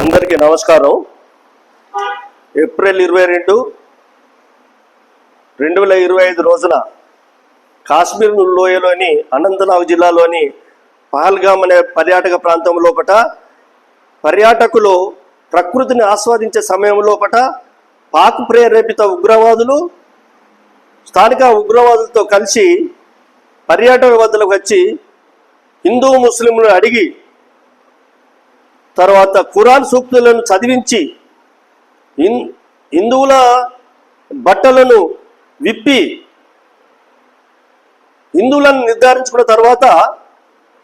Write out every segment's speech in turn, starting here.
అందరికీ నమస్కారం. ఏప్రిల్ ఇరవై రెండు రెండు వేల ఇరవై ఐదు రోజున కాశ్మీర్ లోయలోని అనంతనాగ్ జిల్లాలోని పహల్గామ్ అనే పర్యాటక ప్రాంతం లోపట పర్యాటకులు ప్రకృతిని ఆస్వాదించే సమయం లోపట పాక్ ప్రేరేపిత ఉగ్రవాదులు స్థానిక ఉగ్రవాదులతో కలిసి పర్యాటక వద్దలకు వచ్చి హిందూ ముస్లింలను అడిగి తర్వాత ఖురాన్ సూక్తులను చదివించి హిందువుల బట్టలను విప్పి హిందువులను నిర్ధారించుకున్న తర్వాత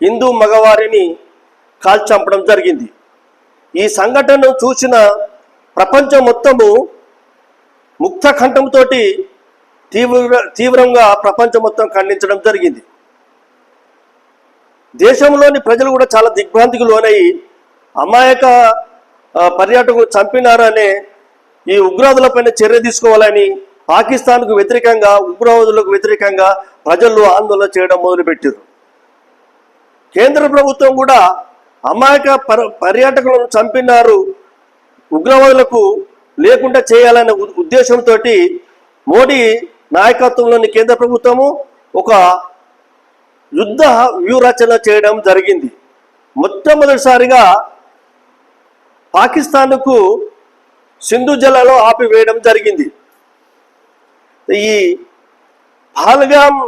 హిందూ మగవారిని కాల్చంపడం జరిగింది. ఈ సంఘటనను చూసిన ప్రపంచం మొత్తము ముక్త కంఠంతో తీవ్ర తీవ్రంగా ప్రపంచం మొత్తం ఖండించడం జరిగింది. దేశంలోని ప్రజలు కూడా చాలా దిగ్భ్రాంతికి లోనయ్యి అమాయక పర్యాటకు పర్యాటకులు చంపినారనే ఈ ఉగ్రవాదులపైన చర్య తీసుకోవాలని పాకిస్తాన్కు వ్యతిరేకంగా ఉగ్రవాదులకు వ్యతిరేకంగా ప్రజలు ఆందోళన చేయడం మొదలుపెట్టారు. కేంద్ర ప్రభుత్వం కూడా అమాయక పర్ పర్యాటకులను చంపినారు ఉగ్రవాదులకు లేకుండా చేయాలనే ఉద్దేశంతో మోడీ నాయకత్వంలోని కేంద్ర ప్రభుత్వము ఒక యుద్ధ వ్యూహరచన చేయడం జరిగింది. మొట్టమొదటిసారిగా పాకిస్తాన్కు సింధు జలాలో ఆపివేయడం జరిగింది. ఈ పాల్గామ్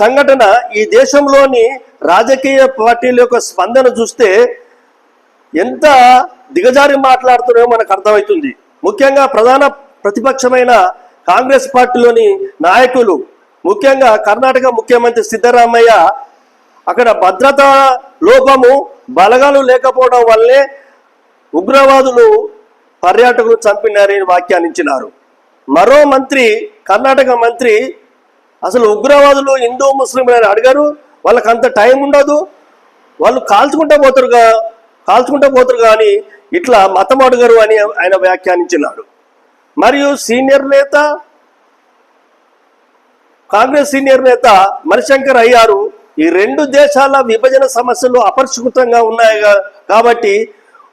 సంఘటన ఈ దేశంలోని రాజకీయ పార్టీల యొక్క స్పందన చూస్తే ఎంత దిగజారి మాట్లాడుతున్నాయో మనకు అర్థమవుతుంది. ముఖ్యంగా ప్రధాన ప్రతిపక్షమైన కాంగ్రెస్ పార్టీలోని నాయకులు ముఖ్యంగా కర్ణాటక ముఖ్యమంత్రి సిద్ధరామయ్య అక్కడ భద్రతా లోపము బలగాలు లేకపోవడం వల్లే ఉగ్రవాదులు పర్యాటకులు చంపినారని వ్యాఖ్యానించినారు. మరో మంత్రి కర్ణాటక మంత్రి అసలు ఉగ్రవాదులు హిందూ ముస్లింలు అడిగారు. వాళ్ళకి అంత టైం ఉండదు. వాళ్ళు కాల్చుకుంటా పోతారుగా కాల్చుకుంటా పోతారు కానీ ఇట్లా మతం అడగరు అని ఆయన వ్యాఖ్యానించినాడు మరియు సీనియర్ నేత కాంగ్రెస్ సీనియర్ నేత మణిశంకర్ అయ్యారు. ఈ రెండు దేశాల విభజన సమస్యలు అపరిష్కృతంగా ఉన్నాయి కాబట్టి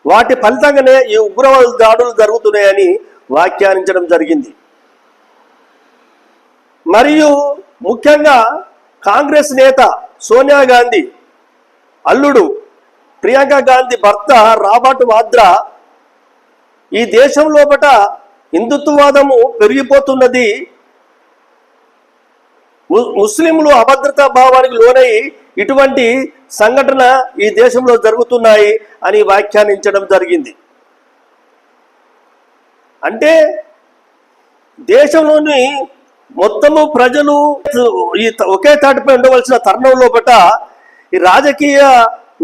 వాటి ఫలితంగానే ఈ ఉగ్రవాద దాడులు జరుగుతున్నాయని వ్యాఖ్యానించడం జరిగింది. మరియు ముఖ్యంగా కాంగ్రెస్ నేత సోనియా గాంధీ అల్లుడు ప్రియాంక గాంధీ భర్త రాబర్ట్ వాద్రా ఈ దేశం లోపల హిందుత్వవాదము పెరిగిపోతున్నది. ము- ముస్లింలు అభద్రతా భావానికి లోనై ఇటువంటి సంఘటన ఈ దేశంలో జరుగుతున్నాయి అని వ్యాఖ్యానించడం జరిగింది. అంటే దేశంలోని మొత్తము ప్రజలు ఈ ఒకే తాటిపై ఉండవలసిన తరుణంలో లోపట ఈ రాజకీయ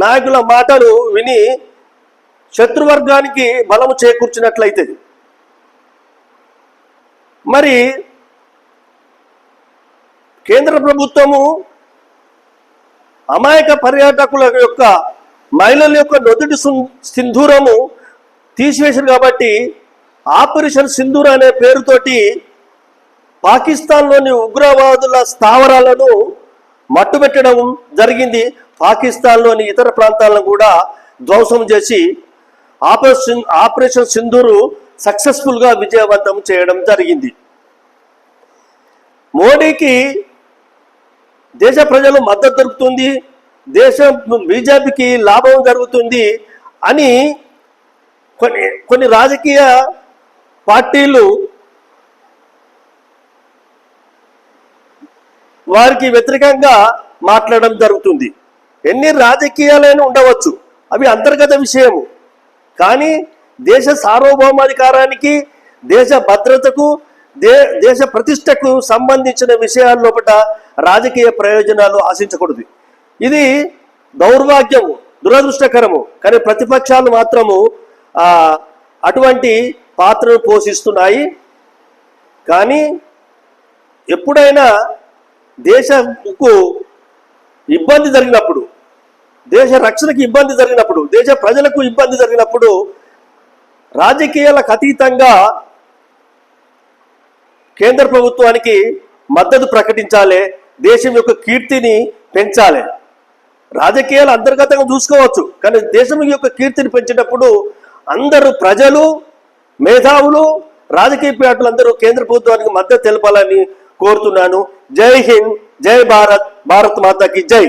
నాయకుల మాటలు విని శత్రువర్గానికి బలము చేకూర్చినట్లయితే. మరి కేంద్ర ప్రభుత్వము అమాయక పర్యాటకుల యొక్క మహిళల యొక్క నొదుటి సుం- సింధూరము తీసివేశారు కాబట్టి ఆపరేషన్ సింధూర్ అనే పేరుతోటి పాకిస్తాన్లోని ఉగ్రవాదుల స్థావరాలను మట్టుబెట్టడం జరిగింది. పాకిస్తాన్లోని ఇతర ప్రాంతాలను కూడా ధ్వంసం చేసి ఆపరేషన్ ఆపరేషన్ సింధూరు సక్సెస్ఫుల్గా విజయవంతం చేయడం జరిగింది. మోడీకి దేశ ప్రజలు మద్దతు దొరుకుతుంది దేశం బీజేపీకి లాభం జరుగుతుంది అని కొన్ని కొన్ని రాజకీయ పార్టీలు వారికి వ్యతిరేకంగా మాట్లాడడం జరుగుతుంది. ఎన్ని రాజకీయాలైనా ఉండవచ్చు అవి అంతర్గత విషయము. కానీ దేశ సార్వభౌమాధికారానికి దేశ భద్రతకు దే దేశ ప్రతిష్టకు సంబంధించిన విషయాల లోపల రాజకీయ ప్రయోజనాలు ఆశించకూడదు. ఇది దౌర్భాగ్యము దురదృష్టకరము. కానీ ప్రతిపక్షాలు మాత్రము అటువంటి పాత్రను పోషిస్తున్నాయి. కానీ ఎప్పుడైనా దేశకు ఇబ్బంది జరిగినప్పుడు దేశ రక్షణకు ఇబ్బంది జరిగినప్పుడు దేశ ప్రజలకు ఇబ్బంది జరిగినప్పుడు రాజకీయాలకు అతీతంగా కేంద్ర ప్రభుత్వానికి మద్దతు ప్రకటించాలి దేశం యొక్క కీర్తిని పెంచాలి. రాజకీయాలు అంతర్గతంగా చూసుకోవచ్చు కానీ దేశం యొక్క కీర్తిని పెంచేటప్పుడు అందరూ ప్రజలు మేధావులు రాజకీయ పార్టీలు అందరూ కేంద్ర ప్రభుత్వానికి మద్దతు తెలపాలని కోరుతున్నాను. జై హింద్ జై భారత్ భారత్ మాతాకి జై.